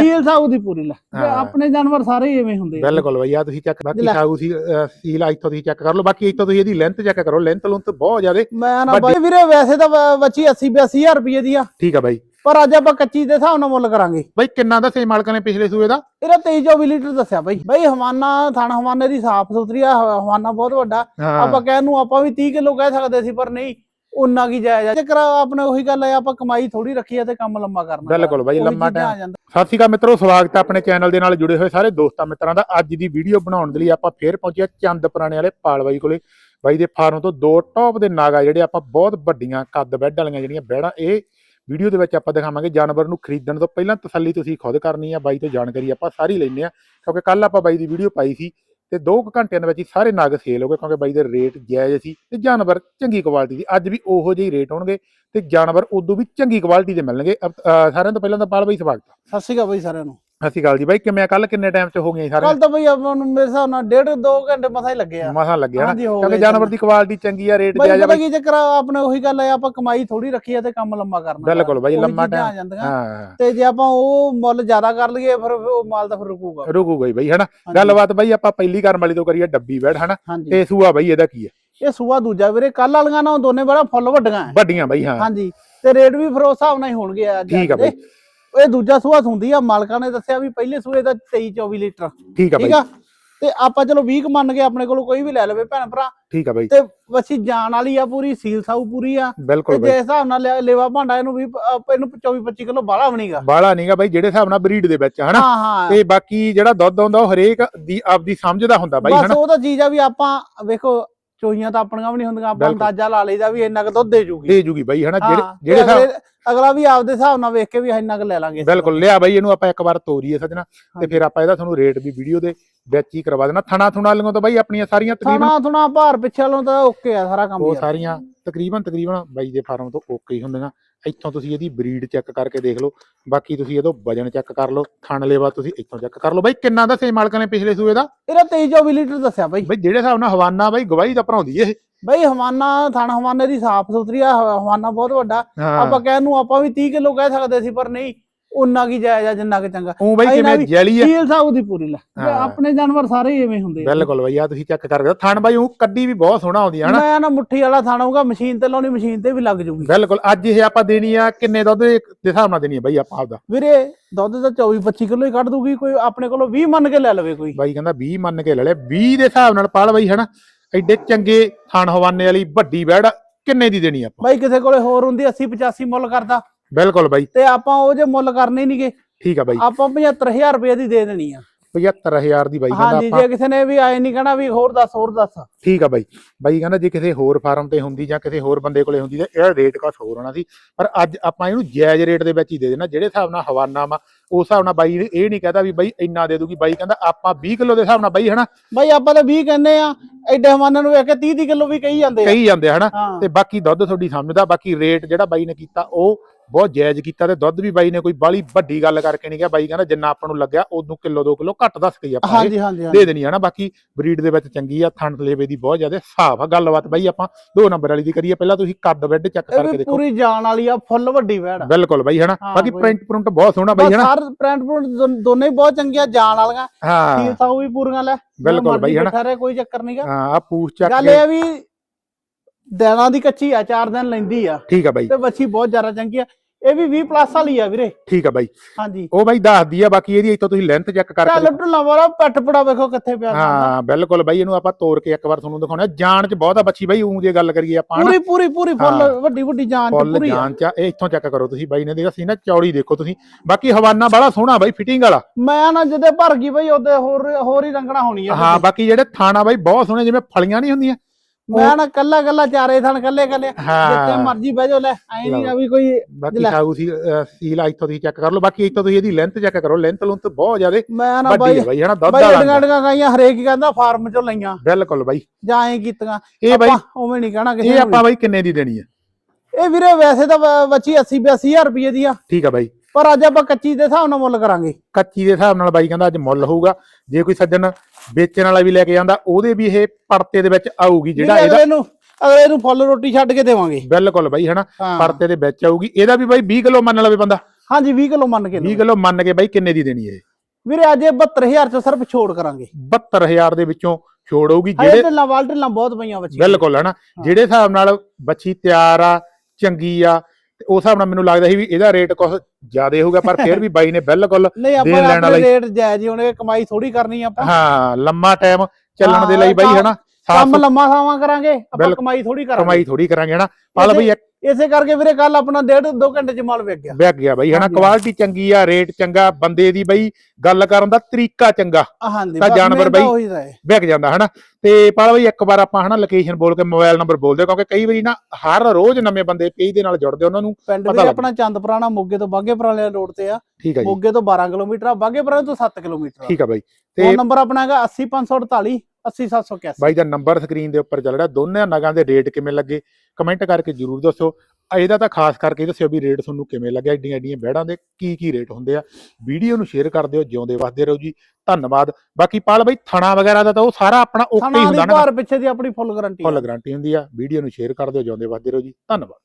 ਸੀਲ ਸਾਊ ਦੀ ਪੂਰੀ ਲੈ। ਹਾਂ। ਆਪਣੇ ਜਾਨਵਰ ਸਾਰੇ ਹੀ ਐਵੇਂ ਹੁੰਦੇ ਆ। ਬਿਲਕੁਲ ਬਈ ਆ ਤੁਸੀਂ ਚੈੱਕ ਬਾਕੀ ਲੈ। ਸਾਊ ਸੀ ਅਹ, ਸੀਲ ਆ ਇੱਥੋਂ ਤੁਸੀਂ ਚੈੱਕ ਕਰ ਲਓ। ਬਾਕੀ ਇੱਥੋਂ ਤੁਸੀਂ ਇਹਦੀ ਲੈਂਥ ਚੈੱਕ ਕਰੋ। ਲੈਂਥ ਲੁੰਥ ਬਹੁਤ ਜ਼ਿਆਦੇ। ਮੈਂ ਨਾ ਬਾਈ ਵੀਰੇ ਵੈਸੇ ਤਾਂ ਵ- ਵੱਛੀ 80 82000 ਰੁਪਏ ਦੀ ਆ। ਠੀਕ ਆ ਬਾਈ। ਪਰ ਅੱਜ ਆਪਾਂ ਕੱਚੀ ਦੇ ਹਿਸਾਬ ਨਾਲ ਮੁੱਲ ਕਰਾਂਗੇ। ਬਾਈ ਕਿੰਨਾ ਦੱਸੇ ਮਾਲਕਾਂ ਨੇ ਪਿਛਲੇ ਸੂਏ ਦਾ? ਇਹਦਾ 23 24 ਲੀਟਰ ਦੱਸਿਆ ਬਾਈ। ਬਾਈ ਹਵਾਨਾ ਥਣ ਹਵਾਨੇ ਦੀ ਸਾਫ਼ ਸੁਥਰੀ ਆ। ਹ- ਹਵਾਨਾ ਬਹੁਤ ਵੱਡਾ। ਹਾਂ। ਆਪਾਂ ਕਹਿਣ ਨੂੰ ਆਪਾਂ ਵੀ 30 ਕਿਲੋ ਕਹਿ ਸਕਦੇ ਸੀ ਪਰ ਨਹੀਂ। ਉਨਾ ਕੀ ਜਾਇਜ਼ ਆ। ਜੇਕਰ ਆਪਣੇ ਉਹੀ ਗੱਲ ਹੈ ਆਪਾਂ ਕਮਾਈ ਥੋੜੀ ਰੱਖੀ ਆ ਤੇ ਕੰਮ ਲੰਮਾ ਕਰਨਾ। ਬਿਲਕੁਲ ਬਾਈ, ਲੰਮਾ। ਜਾਂਦਾ। ਸਤਿ ਸ਼੍ਰੀ ਅਕਾਲ ਮਿੱਤਰੋ ਸਵਾਗਤ ਹੈ ਆਪਣੇ ਚੈਨਲ ਦੇ ਨਾਲ ਜੁੜੇ ਹੋਏ ਸਾਰੇ ਦੋਸਤਾਂ ਮਿੱਤਰਾਂ ਦਾ। ਅੱਜ ਦੀ ਵੀਡੀਓ ਬਣਾਉਣ ਦੇ ਲਈ ਆਪਾਂ ਫੇਰ ਪਹੁੰਚੇ ਹਾਂ ਚੰਦ ਪੁਰਾਣੇ ਵਾਲੇ ਪਾਲ ਬਾਈ ਕੋਲੇ। ਬਾਈ ਦੇ ਫਾਰਮ ਤੋਂ ਦੋ ਟੌਪ ਦੇ ਨਾਗਾ ਜਿਹੜੇ ਆਪਾਂ ਬਹੁਤ ਵੱਡੀਆਂ ਕੱਦ ਬੈੱਡ ਵਾਲੀਆਂ ਜਿਹੜੀਆਂ ਬੈੜਾਂ ਇਹ ਵੀਡੀਓ ਦੇ ਵਿੱਚ ਆਪਾਂ ਦਿਖਾਵਾਂਗੇ। ਜਾਨਵਰ ਨੂੰ ਖਰੀਦਣ ਤੋਂ ਪਹਿਲਾਂ ਤਸੱਲੀ ਤੁਸੀਂ ਖੁਦ ਕਰਨੀ ਆ। ਬਾਈ ਤੋਂ ਜਾਣਕਾਰੀ ਆਪਾਂ ਸਾਰੀ ਲੈਣੇ ਆ। ਕਿਉਂਕਿ ਕੱਲ ਆਪਾਂ ਬਾਈ ਦੀ ਵੀਡੀਓ ਪਾਈ ਸੀ ਤੇ 2 ਘੰਟਿਆਂ ਦੇ ਵਿੱਚ ਹੀ ਸਾਰੇ ਨਗ ਸੇਲ ਹੋ ਗਏ ਕਿਉਂਕਿ ਬਾਈ ਦੇ ਰੇਟ ਜਾਇਜ਼ ਸੀ ਤੇ ਜਾਨਵਰ ਚੰਗੀ ਕੁਆਲਿਟੀ ਦੀ। ਅੱਜ ਵੀ ਉਹੋ ਜਿਹੇ ਰੇਟ ਹੋਣਗੇ ਤੇ ਜਾਨਵਰ ਉਦੋਂ ਵੀ ਚੰਗੀ ਕੁਆਲਿਟੀ ਦੇ ਮਿਲਣਗੇ। ਅਹ, ਸਾਰਿਆਂ ਤੋਂ ਪਹਿਲਾਂ ਤਾਂ ਪਾਲ ਬਾਈ ਸਵਾਗਤ ਆ। ਸਤਿ ਸ਼੍ਰੀ ਅਕਾਲ ਬਾਈ ਸਾਰਿਆਂ ਨੂੰ। ਸ਼੍ਰੀ ਅਕਾਲ ਜੀ। ਬਾਈ ਕਿਵੇਂ ਕੱਲ ਕਿੰਨੇ ਟਾਈਮ ਚ ਹੋ ਗਈਆਂ ਸਾਰੇ ਕੱਲ ਤਾਂ ਬਾਈ ਆਪਾਂ ਨੂੰ ਮੇਰੇ ਹਿਸਾਬ ਨਾਲ ਡੇਢ ਦੋ ਘੰਟੇ ਮਸਾ ਹੀ ਲੱਗੇ ਆ। ਮਸਾਂ ਲੱਗਿਆ ਨਾ। ਹਾਂਜੀ ਹੋ ਕਿਉਂਕਿ ਗਏ ਜਾਨਵਰ ਦੀ ਕੁਆਲਿਟੀ ਚੰਗੀ ਆ ਰੇਟ ਬਾਈ ਆ ਪਤਾ ਬਾਈ। ਕੀ ਚੱਕਰ ਆ ਆਪਣੇ ਉਹੀ ਗੱਲ ਹੈ ਆਪਾਂ ਕਮਾਈ ਥੋੜੀ ਰੱਖੀ ਆ ਤੇ ਕੰਮ ਲੰਮਾ ਕਰਨਾ। ਬਿਲਕੁਲ ਬਾਈ, ਉਹੀ ਲੰਮਾ ਚੀਜ਼ਾਂ ਆ ਜਾਂਦੀਆਂ। ਹਾਂ। ਤੇ ਜੇ ਆਪਾਂ ਉਹ ਮੁੱਲ ਜ਼ਿਆਦਾ ਕਰ ਲਈਏ ਫਿਰ ਉਹ ਮਾਲ ਤਾਂ ਫਿਰ ਰੁਕੂਗਾ। ਰੁਕੂ ਗਈ ਬਾਈ ਹਨਾ? ਹਾਂਜੀ, ਗੱਲਬਾਤ ਬਾਈ ਆਪਾਂ ਪਹਿਲੀ ਕਰਮ ਵਾਲੀ ਤੋਂ ਕਰੀਏ ਡੱਬੀ ਬੈੜ ਹਨਾ? ਹਾਂਜੀ। ਤੇ ਸੂਆ ਬਾਈ ਇਹਦਾ ਕੀ ਹੈ ਇਹ ਸੂਆ ਦੂਜਾ ਵੀਰੇ ਕੱਲ ਵਾਲੀਆਂ ਨਾਲ ਦੋਨੇ ਬੜਾ ਫੁੱਲ ਵੱਡੀਆਂ ਹੈ ਵੱਡੀਆਂ ਬਾਈ ਹਾਂ। ਹਾਂਜੀ। ਤੇ ਰੇਟ ਵੀ ਫਿਰ ਉਸ ਹਿਸਾਬ ਨਾਲ ਹੀ ਹੋਣਗੇ ਅੱਜ ਠੀਕ ਆ। ਇਹ ਦੂਜਾ ਸੂਆ ਹੁੰਦੀ ਆ ਮਾਲਕਾਂ ਨੇ ਦੱਸਿਆ ਵੀ ਪਹਿਲੇ ਸੂਏ ਦਾ 23 24 ਲੀਟਰ। ਠੀਕ ਆ ਠੀਕ ਬਾਈ। ਆ? ਤੇ ਆਪਾਂ ਚਲੋ 20 ਕੁ ਮੰਨ ਕੇ ਆਪਣੇ ਕੋਲੋਂ ਕੋਈ ਵੀ ਲੈ ਲਵੇ ਭੈਣ ਭਰਾ। ਠੀਕ ਆ ਬਾਈ। ਤੇ ਵਸੀ ਜਾਣ ਵਾਲੀ ਆ ਪੂਰੀ ਸੀਲ ਸਾਊ ਪੂਰੀ ਆ। ਤੇ ਬਿਲਕੁਲ ਜੇ ਹਿਸਾਬ ਨਾਲ ਲੇਵਾ ਭਾਂਡਾ ਇਹਨੂੰ ਵੀ ਇਹਨੂੰ 24 25 ਕਿਲੋ ਬਾਲਾ ਬਣੀਗਾ ਬਾਲਾ ਨਹੀਂਗਾ ਬਾਈ ਜਿਹੜੇ ਹਿਸਾਬ ਨਾਲ ਬਰੀਡ ਦੇ ਵਿੱਚ ਹਨਾ? ਤੇ ਬਾਕੀ ਜਿਹੜਾ ਦੁੱਧ ਆਉਂਦਾ ਉਹ ਹਰੇਕ ਦੀ ਆਪਦੀ ਸਮਝਦਾ ਹੁੰਦਾ ਬਾਈ ਬਸ ਹਨਾ? ਉਹ ਤਾਂ ਚੀਜ਼ ਆ ਵੀ ਆਪਾਂ ਵੇਖੋ ਚੋਈਆਂ ਤਾਂ ਆਪਣੀਆਂ ਵੀ ਨਹੀਂ ਹੁੰਦੀਆਂ ਆਪਾਂ। ਅੰਦਾਜ਼ਾ ਲਾ ਲਈਦਾ ਵੀ ਇੰਨਾ ਕੁ ਦੁੱਧ ਦੇ ਜੂਗੀ ਦੇ ਜੂਗੀ ਬਾਈ ਹਨਾ ਜਿਹੜੇ ਹਾਂ, ਜਿਹੜੇ ਤੇ ਹਿਸਾਬ ਅਗਲੇ- ਅਗਲਾ ਵੀ ਆਪਦੇ ਹਿਸਾਬ ਨਾਲ ਵੇਖ ਕੇ ਵੀ ਇੰਨਾ ਕੁ ਲੈ ਲਾਂਗੇ ਬਿਲਕੁਲ ਲਿਆ ਬਾਈ ਇਹਨੂੰ ਆਪਾਂ ਇੱਕ ਵਾਰ ਤੋਰੀਏ ਸੱਜਣਾ ਤੇ ਹਾਂਜੀ। ਫਿਰ ਆਪਾਂ ਇਹਦਾ ਤੁਹਾਨੂੰ ਰੇਟ ਵੀ ਵੀਡੀਓ ਦੇ ਵਿੱਚ ਹੀ ਕਰਵਾ ਦੇਣਾ ਥਣਾ ਥੁਣਾ ਲਿਓ ਤਾਂ ਬਾਈ ਆਪਣੀਆਂ ਸਾਰੀਆਂ ਤਕਰੀਬਨ ਥਾਣਾ ਥੁਣਾ ਭਾਰ ਪਿੱਛੇ ਵਾਲੋਂ ਤਾਂ ਓਕੇ ਆ ਸਾਰਾ ਕੰਮ ਉਹ ਯਾਰ। ਸਾਰੀਆਂ ਤਕਰੀਬਨ ਤਕਰੀਬਨ ਬਾਈ ਦੇ ਫਾਰਮ ਤੋਂ ਓਕੇ ਹੀ ਹੁੰਦੀਆਂ ਇੱਥੋਂ ਤੁਸੀਂ ਇਹਦੀ ਬਰੀਡ ਚੈੱਕ ਕਰਕੇ ਦੇਖ ਲਓ। ਬਾਕੀ ਤੁਸੀਂ ਇਹਦਾ ਵਜਨ ਚੈੱਕ ਕਰ ਲਓ। ਥਣ ਲੇਵਾ ਤੁਸੀਂ ਇੱਥੋਂ ਚੈੱਕ ਕਰ ਲਓ। ਬਾਈ ਕਿੰਨਾ ਦਾ ਸੇ ਮਾਲਕਾਂ ਨੇ ਪਿਛਲੇ ਸੂਏ ਦਾ? ਇਹਦਾ 23 24 ਲੀਟਰ ਦੱਸਿਆ ਬਾਈ। ਬਾਈ ਜਿਹੜੇ ਹਿਸਾਬ ਨਾਲ ਹਵਾਨਾ ਬਾਈ ਗਵਾਹੀ ਦਾ ਭਰਾਉਂਦੀ ਇਹ। ਬਾਈ ਹਵਾਨਾ ਥਣ ਹਵਾਨੇ ਦੀ ਸਾਫ਼ ਸੁਥਰੀ ਆ। ਹਵਾਨਾ ਬਹੁਤ ਵੱਡਾ। ਆਪਾਂ ਕਹਿਣ ਨੂੰ ਆਪਾਂ ਵੀ 30 ਕਿਲੋ ਕਹਿ ਸਕਦੇ ਸੀ ਪਰ ਨਹੀਂ। ਉਨਾ ਕੀ ਜਾਇਜ਼ ਆ ਜਿੰਨਾ ਕਿ ਚੰਗਾ। ਉਹ ਬਾਈ ਕਿਵੇਂ ਜੈਲੀ ਹੈ ਸੀਲ ਸਾਊ ਦੀ ਪੂਰੀ ਲੈ। ਆਪਣੇ ਜਾਨਵਰ ਸਾਰੇ ਹੀ ਐਵੇਂ ਹੁੰਦੇ ਆ। ਬਿਲਕੁਲ ਬਾਈ ਆ ਤੁਸੀਂ ਚੈੱਕ ਕਰਕੇ ਥਣ ਬਾਈ ਉਹ ਕੱਡੀ ਵੀ ਬਹੁਤ ਸੋਹਣਾ ਆਉਂਦੀ ਹੈ ਹਨਾ? ਮੈਂ ਨਾ ਮੁੱਠੀ ਵਾਲਾ ਥਣ ਹੋਊਗਾ ਮਸ਼ੀਨ ਤੇ ਲਾਉਣੀ ਮਸ਼ੀਨ ਤੇ ਵੀ ਲੱਗ ਜੂਗੀ। ਬਿਲਕੁਲ ਅੱਜ ਇਹ ਆਪਾਂ ਦੇਣੀ ਆ ਕਿੰਨੇ ਦੁੱਧ ਦੇ ਹਿਸਾਬ ਨਾਲ ਦੇਣੀ ਆ ਬਾਈ ਆਪਾਂ ਆਪਦਾ? ਵੀਰੇ ਦੁੱਧ ਤਾਂ 24 25 ਕਿਲੋ ਹੀ ਕੱਢ ਦੂਗੀ ਕੋਈ ਆਪਣੇ ਕੋਲੋਂ 20 ਮੰਨ ਕੇ ਲੈ ਲਵੇ ਕੋਈ। ਬਾਈ ਕਹਿੰਦਾ 20 ਮੰਨ ਕੇ ਲੈ ਲਿਆ 20 ਦੇ ਹਿਸਾਬ ਨਾਲ ਪਾਲ ਬਾਈ ਹਨਾ? ਐਡੇ ਚੰਗੇ ਥਣ ਹਵਾਨੇ ਵਾਲੀ ਵੱਡੀ ਬੈੜ ਕਿੰਨੇ ਦੀ ਦੇਣੀ ਆਪਾਂ? ਬਾਈ ਕਿਸੇ ਕੋਲੇ ਹੋਰ ਹੁੰਦੀ 80 85 ਮੁੱਲ ਕਰਦਾ। ਬਿਲਕੁਲ ਬਾਈ। ਤੇ ਆਪਾਂ ਉਹ ਜੇ ਮੁੱਲ ਕਰਨੇ ਨਹੀਂਗੇ ਠੀਕ ਆ ਬਾਈ। ਆਪਾਂ 75000 ਰੁਪਏ ਦੀ ਦੇ ਦੇਣੀ ਆ। 75000 ਦੀ ਬਾਈ ਕਹਿੰਦਾ ਹਾਂਜੀ ਆਪਾਂ ਜੇ ਕਿਸੇ ਨੇ ਵੀ ਆਏ ਨਹੀਂ ਕਹਣਾ ਵੀ ਹੋਰ ਦੱਸ ਹੋਰ ਦੱਸ। ਠੀਕ ਆ ਬਾਈ। ਬਾਈ ਕਹਿੰਦਾ ਜੇ ਕਿਸੇ ਹੋਰ ਫਾਰਮ ਤੇ ਹੁੰਦੀ ਜਾਂ ਕਿਸੇ ਹੋਰ ਬੰਦੇ ਕੋਲੇ ਹੁੰਦੀ ਤਾਂ ਇਹਦਾ ਰੇਟ ਕੁਛ ਹੋਰ ਹੋਣਾ ਸੀ। ਪਰ ਅੱਜ ਆਪਾਂ ਇਹਨੂੰ ਜਾਇਜ਼ ਰੇਟ ਦੇ ਵਿੱਚ ਹੀ ਦੇ ਦੇਣਾ ਜਿਹੜੇ ਹਿਸਾਬ ਨਾਲ ਹਵਾਨਾ ਵਾ ਉਸ ਹਿਸਾਬ ਨਾਲ ਬਾਈ ਇਹ ਨਹੀਂ ਕਹਦਾ ਵੀ ਬਾਈ ਇੰਨਾ ਦੇ ਦੂਗੀ। ਬਾਈ ਕਹਿੰਦਾ ਆਪਾਂ 20 ਕਿਲੋ ਦੇ ਹਿਸਾਬ ਨਾਲ ਬਾਈ ਹਨਾ? ਬਾਈ ਆਪਾਂ ਤਾਂ 20 ਕਹਿੰਦੇ ਆ ਐਡੇ ਹਮਾਨਾਂ ਨੂੰ ਵੇਖ ਕੇ 30 30 ਕਿਲੋ ਵੀ ਕਹੀ ਜਾਂਦੇ ਆ। ਕਹੀ ਜਾਂਦੇ ਹਨਾ? ਤੇ ਬਾਕੀ ਦੁੱਧ ਤੁਹਾਡੀ ਸਮਝਦਾ ਬਾਕੀ ਰੇਟ ਜਿਹੜਾ ਬਾਈ ਨੇ ਕੀਤਾ ਉਹ ਬਹੁਤ ਜਾਇਜ਼ ਕੀਤਾ ਤੇ ਦੁੱਧ ਵੀ ਬਾਈ ਨੇ ਕੋਈ ਬਾਲੀ ਵੱਡੀ ਗੱਲ ਕਰਕੇ ਨਹੀਂ ਕਿਹਾ। ਬਾਈ ਕਹਿੰਦਾ ਜਿੰਨਾ ਆਪਾਂ ਨੂੰ ਲੱਗਿਆ ਉਦੋਂ ਕਿਲੋ 2 ਕਿਲੋ ਘੱਟ ਦੱਸ ਗਈ ਆਪਾਂ ਇਹ। ਹਾਂਜੀ ਹਾਂਜੀ। ਦੇ ਦੇਣੀ ਆ ਨਾ। ਬਾਕੀ ਬਰੀਡ ਦੇ ਵਿੱਚ ਚੰਗੀ ਆ ਥਣ ਲੇਵੇ ਦੀ ਬਹੁਤ ਜ਼ਿਆਦਾ ਸਾਫ਼ ਆ। ਗੱਲਬਾਤ ਬਾਈ ਆਪਾਂ ਦੋ ਨੰਬਰ ਵਾਲੀ ਦੀ ਕਰੀਏ। ਪਹਿਲਾਂ ਤੁਸੀਂ ਕੱਦ ਬੈੱਡ ਚੈੱਕ ਕਰਕੇ ਦੇਖੋ। ਪੂਰੀ ਜਾਨ ਵਾਲੀ ਆ ਫੁੱਲ ਵੱਡੀ ਵੈੜ ਬਿਲਕੁਲ ਬਾਈ ਹਨਾ? ਹਾਂ ਬਾਕੀ। ਪ੍ਰਿੰਟ ਪ੍ਰਿੰਟ ਬਹੁਤ ਸੋਹਣਾ ਬਾਈ ਹਨਾ? ਹਰ ਪ੍ਰਿੰਟ ਪ੍ਰਿੰਟ ਦੋਨੇ ਹੀ ਬਹੁਤ ਚੰਗੀਆਂ ਜਾਨ ਵਾਲੀਆਂ। ਹਾਂ। ਸੀਲ ਸਾਊ ਵੀ ਪੂਰੀਆਂ ਲੈ। ਬਿਲਕੁਲ ਬਾਈ ਹਨਾ? ਸਾਰੇ ਕੋਈ ਚੱਕਰ ਨਹੀਂਗਾ ਹਾਂ ਆ ਪੂਛ ਚੱਕ ਗੱਲ ਇਹ ਵੀ ਦਿਨਾਂ ਦੀ ਕੱਚੀ ਆ ਚਾਰ ਦਿਨ ਲੈਂਦੀ ਆ। ਠੀਕ ਆ ਬਾਈ। ਤੇ ਬੱਚੀ ਬਹੁਤ ਜ਼ਿਆਦਾ ਚੰਗੀ ਆ। ਇਹ ਵੀ 20 ਪਲੱਸ ਵਾਲੀ ਆ ਵੀਰੇ। ਠੀਕ ਆ ਬਾਈ। ਹਾਂਜੀ। ਉਹ ਬਾਈ ਦੱਸਦੀ ਆ ਬਾਕੀ ਇਹਦੀ ਇੱਥੋਂ ਤੁਸੀਂ ਲੈਂਥ ਚੈੱਕ ਕਰਕੇ ਚੱਲ ਦੇਖੋ। ਢੁੱਲਾ ਵਾਲਾ ਪੱਟ ਪੜਾ ਵੇਖੋ ਕਿੱਥੇ ਪਿਆ। ਹਾਂ ਬਿਲਕੁਲ ਬਾਈ ਇਹਨੂੰ ਆਪਾਂ ਤੋੜ ਕੇ ਇੱਕ ਵਾਰ ਤੁਹਾਨੂੰ ਦਿਖਾਉਣਾ। ਜਾਨ ਚ ਬਹੁਤ ਆ ਬੱਚੀ ਬਾਈ ਉਹ ਜੇ ਗੱਲ ਕਰੀਏ ਆਪਾਂ ਪੂਰੀ ਪੂਰੀ ਪੂਰੀ ਫੁੱਲ। ਵੱਡੀ ਵੱਡੀ ਜਾਨ ਚ ਪੂਰੀ ਜਾਨ ਚ। ਇਹ ਇੱਥੋਂ ਚੈੱਕ ਕਰੋ ਤੁਸੀਂ ਬਾਈ ਨੇ ਦੇਖਿਆ ਸੀ ਨਾ ਚੌੜੀ ਦੇਖੋ ਤੁਸੀਂ। ਬਾਕੀ ਹਵਾਨਾ ਬੜਾ ਸੋਹਣਾ ਬਾਈ ਫਿਟਿੰਗ ਵਾਲਾ। ਮੈਂ ਨਾ ਜਦੇ ਭਰ ਗਈ ਬਈ ਉਹਦੇ ਹੋਰ ਹੋਰ ਹੀ ਰੰਗਣਾ ਹੋਣੀ ਆ। ਹਾਂ ਬਾਕੀ ਜਿਹੜੇ ਥਾਣਾ ਬਾਈ ਬਹੁਤ ਸੋਹਣੇ ਜਿਵੇਂ ਫਲੀਆਂ ਨਹੀਂ ਹੁੰਦੀਆਂ। ਮੈਂ ਨਾ ਕੱਲਾ ਕੱਲਾ ਚਾਰੇ ਥਣ ਕੱਲੇ ਕੱਲੇ ਜਿੱਥੇ ਮਰਜ਼ੀ ਬਹਿ ਜਾਓ ਲੈ ਐ ਨਹੀਂ ਆ ਵੀ ਕੋਈ ਬਾਕੀ। ਸਾਊ ਸੀ ਸੀਲ ਆ ਇੱਥੋਂ ਤੁਸੀਂ ਚੈੱਕ ਕਰ ਲਓ। ਬਾਕੀ ਇੱਥੋਂ ਤੁਸੀਂ ਇਹਦੀ ਲੈਂਥ ਚੈੱਕ ਕਰੋ। ਲੈਂਥ ਲੁੰਥ ਬਹੁਤ ਜ਼ਿਆਦੇ ਮੈਂ ਨਾ ਬਾਈ ਬਾਈ ਹਨਾ ਦੁੱਧ ਬਾਈ ਵਾਲਾ ਅੜੀਆਂ ਅੜੀਆਂ ਗਾਈਆਂ ਹਰੇਕ ਹੀ ਕਹਿੰਦਾ ਫਾਰਮ ਚੋਂ ਲਈਆਂ। ਬਿਲਕੁਲ ਬਾਈ। ਜਾਂ ਐ ਕੀਤੀਆਂ। ਇਹ ਬਾਈ ਉਵੇਂ ਨਹੀਂ ਕਹਿਣਾ ਕਿਸੇ ਇਹ ਆਪਾਂ ਬਾਈ ਕਿੰਨੇ ਦੀ ਦੇਣੀ ਵੀ। ਇਹ ਵੀਰੇ ਵੈਸੇ ਤਾਂ ਵੱਛੀ 80 82000 ਰੁਪਏ ਦੀ ਆ। ਠੀਕ ਆ ਬਾਈ। ਪਰ ਅੱਜ ਆਪਾਂ ਕੱਚੀ ਦੇ ਹਿਸਾਬ ਨਾਲ ਮੁੱਲ ਕਰਾਂਗੇ। ਕੱਚੀ ਦੇ ਹਿਸਾਬ ਨਾਲ ਬਾਈ ਕਹਿੰਦਾ ਅੱਜ ਮੁੱਲ ਹੋਊਗਾ। ਜੇ ਕੋਈ ਸੱਜਣ ਵੇਚਣ ਵਾਲਾ ਵੀ ਲੈ ਕੇ ਜਾਂਦਾ ਉਹਦੇ ਵੀ ਇਹ ਪਰਤੇ ਦੇ ਵਿੱਚ ਆਊਗੀ ਜਿਹੜਾ ਇਹਦਾ ਅਗਲੇ ਨੂੰ ਅਗਲੇ ਨੂੰ ਫੁੱਲ ਰੋਟੀ ਛੱਡ ਕੇ ਦੇਵਾਂਗੇ। ਬਿਲਕੁਲ ਬਾਈ ਹਨਾ? ਹਾਂ। ਪਰਤੇ ਦੇ ਵਿੱਚ ਆਊਗੀ। ਇਹਦਾ ਵੀ ਬਾਈ 20 ਕਿਲੋ ਮੰਨ ਲਵੇ ਬੰਦਾ। ਹਾਂਜੀ 20 ਕਿਲੋ ਮੰਨ ਕੇ 20 ਲਓ। ਕਿਲੋ ਮੰਨ ਕੇ ਬਾਈ ਕਿੰਨੇ ਦੀ ਦੇਣੀ ਹੈ ਵੀਰੇ ਅੱਜ ਇਹ 72000 ਚ ਸਿਰਫ ਛੋੜ ਕਰਾਂਗੇ। 72000 ਦੇ ਵਿੱਚੋਂ ਛੋੜ ਹੋਊਗੀ। ਹਾਏ ਜਿਹੜੇ ਢਿੱਲਾਂ ਵਾਲ ਢਿੱਲਾਂ ਬਹੁਤ ਪਈਆਂ ਬੱਚੀਆਂ। ਬਿਲਕੁਲ ਹਨਾ? ਜਿਹੜੇ ਹਿਸਾਬ ਨਾਲ ਬੱਚੀ ਤਿਆਰ ਆ ਚੰਗੀ ਆ ਤੇ ਉਸ ਹਿਸਾਬ ਨਾਲ ਮੈਨੂੰ ਲੱਗਦਾ ਸੀ ਵੀ ਇਹਦਾ ਰੇਟ ਕੁਝ ਜ਼ਿਆਦਾ ਹੋਊਗਾ ਪਰ ਫਿਰ ਵੀ ਬਾਈ ਨੇ ਬਿਲਕੁਲ ਨਹੀਂ ਆਪਾਂ ਦੇਣ ਲੈਣ ਆਪਣੇ ਵਾਲਾ ਰੇਟ ਜਾਇਜ਼ ਹੀ ਹੋਣੇ ਕਮਾਈ ਥੋੜੀ ਕਰਨੀ ਆਪਾਂ ਹਾਂ ਲੰਮਾ ਟਾਈਮ ਚੱਲਣ ਦੇ ਲਈ ਬਾਈ ਕੰਮ- ਹਨਾ ਸਾਫ਼ ਕੰਮ ਲੰਮਾ ਸਾਵਾਂ ਕਰਾਂਗੇ ਆਪਾਂ ਬਿਲਕੁਲ। ਕਮਾਈ ਥੋੜੀ ਕਰਾਂਗੇ ਕਮਾਈ ਥੋੜੀ ਕਰਾਂਗੇ ਹਨਾ ਪਾਲ ਬਈ ਇੱਕ ਇਸੇ ਕਰਕੇ ਵੀਰੇ ਕੱਲ ਆਪਣਾ ਡੇਢ ਦੋ ਘੰਟੇ ਚ ਮਾਲ ਵਿਕ ਗਿਆ। ਵਿਕ ਗਿਆ ਬਾਈ ਹਨਾ ਹਾਂਜੀ। ਕੁਆਲਿਟੀ ਚੰਗੀ ਆ ਰੇਟ ਚੰਗਾ ਬੰਦੇ ਦੀ ਬਾਈ ਗੱਲ ਕਰਨ ਦਾ ਤਰੀਕਾ ਚੰਗਾ। ਹਾਂਜੀ ਤਾਂ ਬਸ ਜਾਨਵਰ ਤਾਂ ਬਈ ਉਹੀ। ਵਿਕ ਜਾਂਦਾ ਹਨਾ ਤੇ ਪਾਲ ਬਈ ਇੱਕ ਵਾਰ ਆਪਾਂ ਹਨਾ ਲੋਕੇਸ਼ਨ ਬੋਲ ਕੇ ਮੋਬਾਈਲ ਨੰਬਰ ਬੋਲਦੇ ਕਿਉਂਕਿ ਕਈ ਵਾਰੀ ਨਾ ਹਰ ਰੋਜ਼ ਨਵੇਂ ਬੰਦੇ ਪੇਜ ਦੇ ਨਾਲ ਜੁੜਦੇ ਉਹਨਾਂ ਨੂੰ ਪਿੰਡ ਪਤਾ ਲੱਗ ਆਪਣਾ ਚੰਦਪੁਰਾਣਾ ਮੋਗੇ ਤੋਂ ਬਾਗੇਪੁਰਾ ਵਾਲੇ ਰੋਡ ਤੇ ਆ। ਠੀਕ ਆ ਜੀ। ਮੋਗੇ ਤੋਂ 12 ਕਿਲੋਮੀਟਰ ਆ ਬਾਗੇਪੁਰਾ ਤੋਂ 7 ਕਿਲੋਮੀਟਰ ਆ। ਠੀਕ ਆ ਬਾਈ। ਫੋਨ ਤੇ ਨੰਬਰ ਆਪਣਾ ਹੈਗਾ 80548 80781 ਬਾਈ ਦਾ ਨੰਬਰ ਸਕਰੀਨ ਦੇ ਉੱਪਰ ਚੱਲ ਰਿਹਾ। ਦੋਨਾਂ ਨਗਾਂ ਦੇ ਰੇਟ ਕਿਵੇਂ ਲੱਗੇ? ਕਮੈਂਟ ਕਰਕੇ ਜਰੂਰ ਦੱਸੋ। ਇਹਦਾ ਤਾਂ ਖਾਸ ਕਰਕੇ ਦੱਸਿਓ ਵੀ ਰੇਟ ਤੁਹਾਨੂੰ ਕਿਵੇਂ ਲੱਗਿਆ? ਏਡੀਆਂ ਏਡੀਆਂ ਬੈੜਾਂ ਦੇ ਕੀ ਕੀ ਰੇਟ ਹੁੰਦੇ ਆ? ਵੀਡੀਓ ਨੂੰ ਸ਼ੇਅਰ ਕਰ ਦਿਓ ਜਿਉਂਦੇ ਵਸਦੇ ਰਹੋ ਜੀ। ਧੰਨਵਾਦ। ਬਾਕੀ ਪਾਲ ਬਾਈ ਥਣਾ ਵਗੈਰਾ ਦਾ ਤਾਂ ਉਹ ਸਾਰਾ ਆਪਣਾ ਓਕੇ ਹੀ ਥਾਣਾ ਦੀ ਹੁੰਦਾ ਨਾ। ਭਾਰ ਪਿੱਛੇ ਦੀ ਆਪਣੀ ਫੁੱਲ ਗਾਰੰਟੀ ਫੁੱਲ ਗਾਰੰਟੀ ਹੁੰਦੀ ਆ। ਵੀਡੀਓ ਨੂੰ ਸ਼ੇਅਰ ਕਰ ਦਿਓ ਜਿਉਂਦੇ ਵਸਦੇ ਰਹੋ ਜੀ। ਧੰਨਵਾਦ।